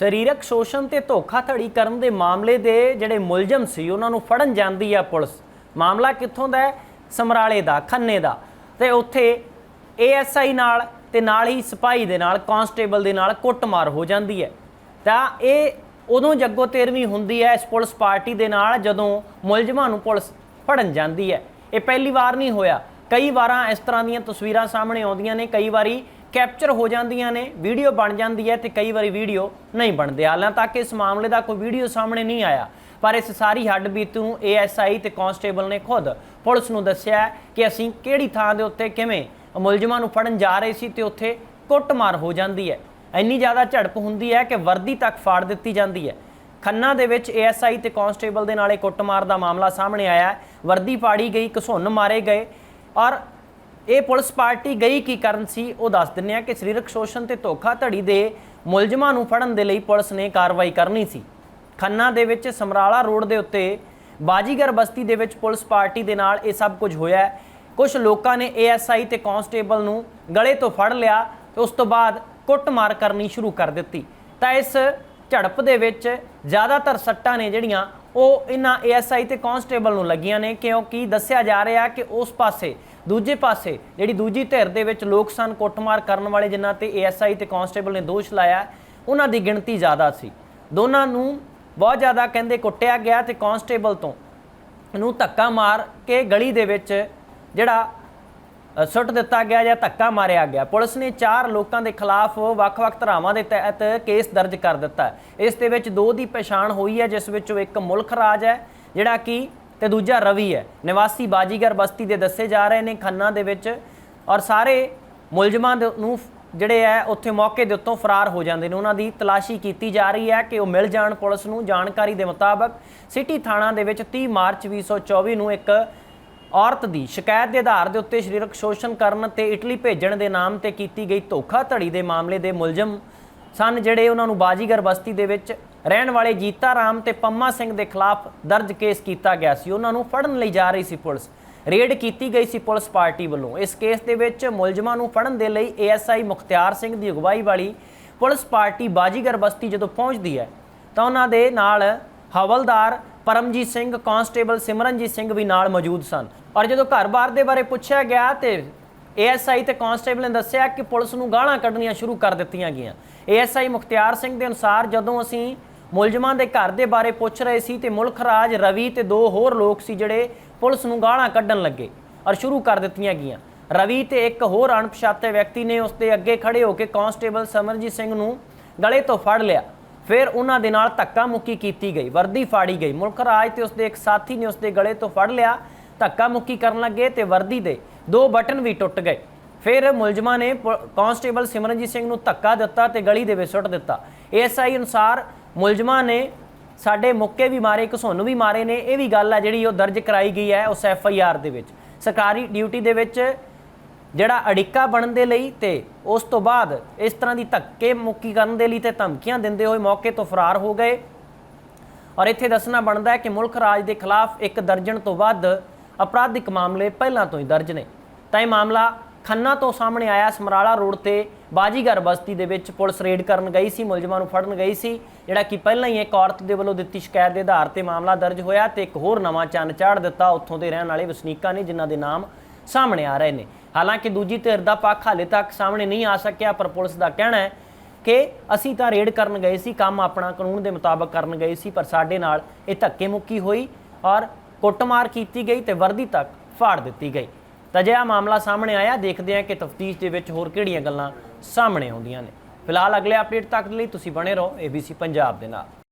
ਸਰੀਰਕ ਸ਼ੋਸ਼ਣ ਤੇ ਧੋਖਾਧੜੀ ਕਰਨ ਦੇ ਮਾਮਲੇ ਦੇ ਜਿਹੜੇ ਮੁਲਜ਼ਮ ਸੀ, ਉਹਨਾਂ ਨੂੰ ਫੜਨ ਜਾਂਦੀ ਆ ਪੁਲਿਸ। ਮਾਮਲਾ ਕਿੱਥੋਂ ਦਾ ਹੈ? ਸਮਰਾਲੇ ਦਾ, ਖੰਨੇ ਦਾ। ਤੇ ਉੱਥੇ ਏਐਸਆਈ ਨਾਲ ਤੇ ਨਾਲ ਹੀ ਸਿਪਾਹੀ ਦੇ ਨਾਲ, ਕਾਂਸਟੇਬਲ ਦੇ ਨਾਲ ਕੁੱਟਮਾਰ ਹੋ ਜਾਂਦੀ ਹੈ। ਤਾਂ ਇਹ ਉਦੋਂ ਜੱਗੋ ਤੇਰਵੀਂ ਹੁੰਦੀ ਹੈ, ਇਸ ਪੁਲਿਸ ਪਾਰਟੀ ਦੇ ਨਾਲ ਜਦੋਂ ਮੁਲਜ਼ਮਾਂ ਨੂੰ ਪੁਲਿਸ ਫੜਨ ਜਾਂਦੀ ਹੈ। ਇਹ ਪਹਿਲੀ ਵਾਰ ਨਹੀਂ ਹੋਇਆ। ਕਈ ਵਾਰਾਂ ਇਸ ਤਰ੍ਹਾਂ ਦੀਆਂ ਤਸਵੀਰਾਂ ਸਾਹਮਣੇ ਆਉਂਦੀਆਂ ਨੇ, ਕਈ ਵਾਰੀ ਕੈਪਚਰ ਹੋ ਜਾਂਦੀਆਂ ਨੇ, ਵੀਡੀਓ ਬਣ ਜਾਂਦੀ ਹੈ ਤੇ ਕਈ ਵਾਰੀ ਵੀਡੀਓ ਨਹੀਂ ਬਣਦੀ। ਹਾਲਾਂ ਤੱਕ ਇਸ ਮਾਮਲੇ ਦਾ ਕੋਈ ਵੀਡੀਓ ਸਾਹਮਣੇ ਨਹੀਂ ਆਇਆ, ਪਰ ਇਸ ਸਾਰੀ ਹੱਡਬੀਤ ਨੂੰ ਏਐਸਆਈ ਤੇ ਕਾਂਸਟੇਬਲ ਨੇ ਖੁਦ ਪੁਲਿਸ ਨੂੰ ਦੱਸਿਆ ਕਿ ਅਸੀਂ ਕਿਹੜੀ ਥਾਂ ਦੇ ਉੱਤੇ ਕਿਵੇਂ ਮੁਲਜ਼ਮਾਂ ਨੂੰ ਫੜਨ ਜਾ ਰਹੇ ਸੀ ਤੇ ਉੱਥੇ ਕੁੱਟਮਾਰ ਹੋ ਜਾਂਦੀ ਹੈ। ਇੰਨੀ ਜ਼ਿਆਦਾ ਝੜਪ ਹੁੰਦੀ ਹੈ ਕਿ ਵਰਦੀ ਤੱਕ ਫਾੜ ਦਿੱਤੀ ਜਾਂਦੀ ਹੈ। ਖੰਨਾ ਦੇ ਵਿੱਚ ਏਐਸਆਈ ਤੇ ਕਾਂਸਟੇਬਲ ਦੇ ਨਾਲ ਇਹ ਕੁੱਟਮਾਰ ਦਾ ਮਾਮਲਾ ਸਾਹਮਣੇ ਆਇਆ ਵਰਦੀ ਪਾੜੀ ਗਈ, ਘਸੁੰਨ ਮਾਰੇ ਗਏ ਔਰ ਇਹ ਪੁਲਿਸ ਪਾਰਟੀ ਗਈ ਕੀ ਕਰਨ ਸੀ ਉਹ ਦੱਸ ਦਿੰਨੇ ਆ ਕਿ ਸਰੀਰਕ ਸ਼ੋਸ਼ਣ ਤੇ ਧੋਖਾਧੜੀ ਦੇ ਮੁਲਜ਼ਮਾਂ ਨੂੰ ਫੜਨ ਦੇ ਲਈ ਪੁਲਿਸ ਨੇ ਕਾਰਵਾਈ ਕਰਨੀ ਸੀ। ਖੰਨਾ ਦੇ ਵਿੱਚ ਸਮਰਾਲਾ ਰੋਡ ਦੇ ਉੱਤੇ ਬਾਜੀਗਰ ਬਸਤੀ ਦੇ ਵਿੱਚ ਪੁਲਿਸ ਪਾਰਟੀ ਦੇ ਨਾਲ ਇਹ ਸਭ ਕੁਝ ਹੋਇਆ ਹੈ। ਕੁਝ ਲੋਕਾਂ ਨੇ ਏਐਸਆਈ ਤੇ ਕਾਂਸਟੇਬਲ ਨੂੰ ਗਲੇ ਤੋਂ ਫੜ ਲਿਆ ਤੇ ਉਸ ਤੋਂ ਬਾਅਦ ਕੁੱਟਮਾਰ ਕਰਨੀ ਸ਼ੁਰੂ ਕਰ ਦਿੱਤੀ। ਤਾਂ ਇਸ ਝੜਪ ਦੇ ਵਿੱਚ ਜ਼ਿਆਦਾਤਰ ਸੱਟਾਂ ਨੇ ਜਿਹੜੀਆਂ ਉਹ ਇਹਨਾਂ ਏਐਸਆਈ ਤੇ ਕਾਂਸਟੇਬਲ ਨੂੰ ਲੱਗੀਆਂ ਨੇ ਕਿਉਂਕਿ ਦੱਸਿਆ ਜਾ ਰਿਹਾ ਕਿ ਉਸ ਪਾਸੇ, ਦੂਜੇ ਪਾਸੇ, ਜਿਹੜੀ ਦੂਜੀ ਧਿਰ ਦੇ ਵਿੱਚ ਲੋਕ ਸਨ ਕੁੱਟਮਾਰ ਕਰਨ ਵਾਲੇ ਜਿਨ੍ਹਾਂ ਤੇ ਏਐਸਆਈ ਤੇ ਕਾਂਸਟੇਬਲ ਨੇ ਦੋਸ਼ ਲਾਇਆ, ਉਹਨਾਂ ਦੀ ਗਿਣਤੀ ਜ਼ਿਆਦਾ ਸੀ। ਦੋਨਾਂ ਨੂੰ ਬਹੁਤ ਜ਼ਿਆਦਾ ਕਹਿੰਦੇ ਕੁੱਟਿਆ ਗਿਆ ਤੇ ਕਾਂਸਟੇਬਲ ਤੋਂ ਨੂੰ ਧੱਕਾ ਮਾਰ ਕੇ ਗਲੀ ਦੇ ਵਿੱਚ ਜਿਹੜਾ ਸੁੱਟ ਦਿੱਤਾ ਗਿਆ ਜਾਂ ਧੱਕਾ ਮਾਰਿਆ ਗਿਆ। ਪੁਲਿਸ ਨੇ ਚਾਰ ਲੋਕਾਂ ਦੇ ਖਿਲਾਫ ਵੱਖ-ਵੱਖ ਧਾਰਾਵਾਂ ਦੇ ਤਹਿਤ ਕੇਸ ਦਰਜ ਕਰ ਦਿੱਤਾ ਇਸ ਦੇ ਵਿੱਚ ਦੋ ਦੀ ਪਛਾਣ ਹੋਈ ਹੈ, ਜਿਸ ਵਿੱਚੋਂ ਇੱਕ ਮੁਲਕ ਰਾਜ ਹੈ, ਜਿਹੜਾ ਕਿ ਤੇ ਦੂਜਾ ਰਵੀ ਹੈ। ਨਿਵਾਸੀ ਬਾਜੀਗਰ ਬਸਤੀ ਦੇ ਦੱਸੇ ਜਾ ਰਹੇ ਨੇ ਖੰਨਾ ਦੇ ਵਿੱਚ ਔਰ ਸਾਰੇ ਮੁਲਜ਼ਮਾਂ ਦੇ ਨੂੰ ਜਿਹੜੇ ਹੈ, ਉੱਥੇ ਮੌਕੇ ਦੇ ਉੱਤੋਂ ਫਰਾਰ ਹੋ ਜਾਂਦੇ ਨੇ। ਉਹਨਾਂ ਦੀ ਤਲਾਸ਼ੀ ਕੀਤੀ ਜਾ ਰਹੀ ਹੈ ਕਿ ਉਹ ਮਿਲ ਜਾਣ। ਪੁਲਿਸ ਨੂੰ ਜਾਣਕਾਰੀ ਦੇ ਮੁਤਾਬਕ ਸਿਟੀ ਥਾਣਾ ਦੇ ਵਿੱਚ 30 ਮਾਰਚ 2024 ਨੂੰ ਇੱਕ ਔਰਤ ਦੀ ਸ਼ਿਕਾਇਤ ਦੇ ਆਧਾਰ ਦੇ ਉੱਤੇ ਸਰੀਰਕ ਸ਼ੋਸ਼ਣ ਕਰਨ ਤੇ ਇਟਲੀ ਭੇਜਣ ਦੇ ਨਾਮ ਤੇ ਕੀਤੀ ਗਈ ਧੋਖਾਧੜੀ ਦੇ ਮਾਮਲੇ ਦੇ ਮੁਲਜ਼ਮ ਸਨ ਜਿਹੜੇ ਉਹਨਾਂ ਨੂੰ ਬਾਜੀਗਰ ਬਸਤੀ ਦੇ ਵਿੱਚ ਰਹਿਣ ਵਾਲੇ ਜੀਤਾ ਰਾਮ ਤੇ ਪੰਮਾ ਸਿੰਘ ਦੇ ਖਿਲਾਫ ਦਰਜ ਕੇਸ ਕੀਤਾ ਗਿਆ ਸੀ। ਉਹਨਾਂ ਨੂੰ ਫੜਨ ਲਈ ਜਾ ਰਹੀ ਸੀ ਪੁਲਿਸ। ਰੇਡ ਕੀਤੀ ਗਈ ਸੀ ਪੁਲਿਸ ਪਾਰਟੀ ਵੱਲੋਂ। ਇਸ ਕੇਸ ਦੇ ਵਿੱਚ ਮੁਲਜ਼ਮਾਂ ਨੂੰ ਫੜਨ ਦੇ ਲਈ ਏਐਸਆਈ ਮੁਖਤਿਆਰ ਸਿੰਘ ਦੀ ਅਗਵਾਈ ਵਾਲੀ ਪੁਲਿਸ ਪਾਰਟੀ ਬਾਜੀਗਰ ਬਸਤੀ ਜਦੋਂ ਪਹੁੰਚਦੀ ਹੈ ਤਾਂ ਉਹਨਾਂ ਦੇ ਨਾਲ ਹਵਲਦਾਰ ਪਰਮਜੀਤ ਸਿੰਘ, ਕਾਂਸਟੇਬਲ ਸਿਮਰਨਜੀਤ ਸਿੰਘ ਵੀ ਨਾਲ ਮੌਜੂਦ ਸਨ। ਔਰ ਜਦੋਂ ਘਰ-ਬਾਰ ਦੇ ਬਾਰੇ ਪੁੱਛਿਆ ਗਿਆ ਤੇ ਏਐਸਆਈ ਤੇ ਕਾਂਸਟੇਬਲ ਨੇ ਦੱਸਿਆ ਕਿ ਪੁਲਿਸ ਨੂੰ ਗਾਲਾਂ ਕੱਢਣੀਆਂ ਸ਼ੁਰੂ ਕਰ ਦਿੱਤੀਆਂ ਗਈਆਂ। ਏਐਸਆਈ ਮੁਖਤਿਆਰ ਸਿੰਘ ਦੇ ਅਨੁਸਾਰ ਜਦੋਂ ਅਸੀਂ ਮੁਲਜ਼ਮਾਂ ਦੇ ਘਰ ਦੇ ਬਾਰੇ ਪੁੱਛ ਰਹੇ ਸੀ ਤੇ ਮੁਲਕ ਰਾਜ ਰਵੀ ਤੇ ਦੋ ਹੋਰ ਲੋਕ ਸੀ ਜਿਹੜੇ ਪੁਲਿਸ ਨੂੰ ਗਾਲਾਂ ਕੱਢਣ ਲੱਗੇ ਔਰ ਸ਼ੁਰੂ ਕਰ ਦਿੱਤੀਆਂ ਗਈਆਂ। ਰਵੀ ਤੇ ਇੱਕ ਹੋਰ ਅਣਪਛਾਤੇ ਵਿਅਕਤੀ ਨੇ ਉਸ ਦੇ ਅੱਗੇ ਖੜੇ ਹੋ ਕੇ ਕਾਂਸਟੇਬਲ ਸਮਰਜੀਤ ਸਿੰਘ ਨੂੰ ਗਲੇ ਤੋਂ ਫੜ ਲਿਆ। ਫਿਰ ਉਹਨਾਂ ਦੇ ਨਾਲ ਧੱਕਾ ਮੁੱਕੀ ਕੀਤੀ ਗਈ, ਵਰਦੀ ਫਾੜੀ ਗਈ। ਮੁਲਕ ਰਾਜ ਤੇ ਉਸਦੇ ਇੱਕ ਸਾਥੀ ਨੇ ਉਸਦੇ ਗਲੇ ਤੋਂ ਫੜ ਲਿਆ ਧੱਕਾ ਮੁੱਕੀ ਕਰਨ ਲੱਗੇ ਤੇ ਵਰਦੀ ਦੇ ਦੋ ਬਟਨ ਵੀ ਟੁੱਟ ਗਏ। ਫਿਰ ਮੁਲਜ਼ਮਾਂ ਨੇ ਪ- ਕਾਂਸਟੇਬਲ ਸਿਮਰਨਜੀਤ ਸਿੰਘ ਨੂੰ ਧੱਕਾ ਦਿੱਤਾ ਤੇ ਗਲੀ ਦੇ ਵਿੱਚ ਸੁੱਟ ਦਿੱਤਾ। ਏਐਸਆਈ ਅਨੁਸਾਰ ਮੁਲਜ਼ਮਾਂ ਨੇ ਸਾਡੇ ਮੁੱਕੇ ਵੀ ਮਾਰੇ ਘਸੁੰਨ ਵੀ ਮਾਰੇ ਨੇ। ਇਹ ਵੀ ਗੱਲ ਆ ਜਿਹੜੀ ਉਹ ਦਰਜ ਕਰਾਈ ਗਈ ਹੈ ਉਸ ਐਫਆਈਆਰ ਦੇ ਵਿੱਚ। ਸਰਕਾਰੀ ਡਿਊਟੀ ਦੇ ਵਿੱਚ ਜਿਹੜਾ ਅੜਿੱਕਾ ਬਣਨ ਦੇ ਲਈ ਤੇ ਉਸ ਤੋਂ ਬਾਅਦ ਇਸ ਤਰ੍ਹਾਂ ਦੀ ਧੱਕੇ ਮੁੱਕੀ ਕਰਨ ਦੇ ਲਈ ਤੇ ਧਮਕੀਆਂ ਦਿੰਦੇ ਹੋਏ ਮੌਕੇ ਤੋਂ ਫਰਾਰ ਹੋ ਗਏ। ਔਰ ਇੱਥੇ ਦੱਸਣਾ ਬਣਦਾ ਹੈ ਕਿ ਮੁਲਕ ਰਾਜ ਦੇ ਖਿਲਾਫ ਇੱਕ ਦਰਜਨ ਤੋਂ ਵੱਧ ਅਪਰਾਧਿਕ ਮਾਮਲੇ ਪਹਿਲਾਂ ਤੋਂ ਹੀ ਦਰਜ ਨੇ। ਤਾਂ ਇਹ ਮਾਮਲਾ ਖੰਨਾ ਤੋਂ ਸਾਹਮਣੇ ਆਇਆ। ਸਮਰਾਲਾ ਰੋਡ ਤੇ ਬਾਜੀਗਰ ਬਸਤੀ ਦੇ ਵਿੱਚ ਪੁਲਿਸ ਰੇਡ ਕਰਨ ਗਈ ਸੀ, ਮੁਲਜ਼ਮਾਂ ਨੂੰ ਫੜਨ ਗਈ ਸੀ, ਜਿਹੜਾ ਕਿ ਪਹਿਲਾਂ ਹੀ ਇੱਕ ਔਰਤ ਦੇ ਵੱਲੋਂ ਦਿੱਤੀ ਸ਼ਿਕਾਇਤ ਦੇ ਆਧਾਰ ਤੇ ਮਾਮਲਾ ਦਰਜ ਹੋਇਆ ਤੇ ਇੱਕ ਹੋਰ ਨਵਾਂ ਚੰਨ ਚਾੜ ਦਿੱਤਾ। ਉੱਥੋਂ ਦੇ ਰਹਿਣ ਵਾਲੇ ਵਸਨੀਕਾਂ ਨੇ, ਜਿਨ੍ਹਾਂ ਦੇ ਨਾਮ ਸਾਹਮਣੇ ਆ ਰਹੇ ਨੇ। ਹਾਲਾਂਕਿ ਦੂਜੀ ਧਿਰ ਦਾ ਪੱਖ ਹਾਲੇ ਤੱਕ ਸਾਹਮਣੇ ਨਹੀਂ ਆ ਸਕਿਆ, ਪਰ ਪੁਲਿਸ ਦਾ ਕਹਿਣਾ ਹੈ ਕਿ ਅਸੀਂ ਤਾਂ ਰੇਡ ਕਰਨ ਗਏ ਸੀ, ਕੰਮ ਆਪਣਾ ਕਾਨੂੰਨ ਦੇ ਮੁਤਾਬਕ ਕਰਨ ਗਏ ਸੀ, ਪਰ ਸਾਡੇ ਨਾਲ ਇਹ ਧੱਕੇ ਮੁੱਕੀ ਹੋਈ ਔਰ ਕੁੱਟਮਾਰ ਕੀਤੀ ਗਈ ਤੇ ਵਰਦੀ ਤੱਕ ਫਾੜ ਦਿੱਤੀ ਗਈ। ਤਾਂ ਜੇ ਮਾਮਲਾ ਸਾਹਮਣੇ ਆਇਆ, ਦੇਖਦੇ ਹਾਂ ਕਿ ਤਫਤੀਸ਼ ਦੇ ਵਿੱਚ ਹੋਰ ਕਿਹੜੀਆਂ ਗੱਲਾਂ ਸਾਹਮਣੇ ਆਉਂਦੀਆਂ ਨੇ। ਫਿਲਹਾਲ ਅਗਲੇ ਅਪਡੇਟ ਤੱਕ ਦੇ ਲਈ ਤੁਸੀਂ ਬਣੇ ਰਹੋ ABC ਪੰਜਾਬ ਦੇ ਨਾਲ।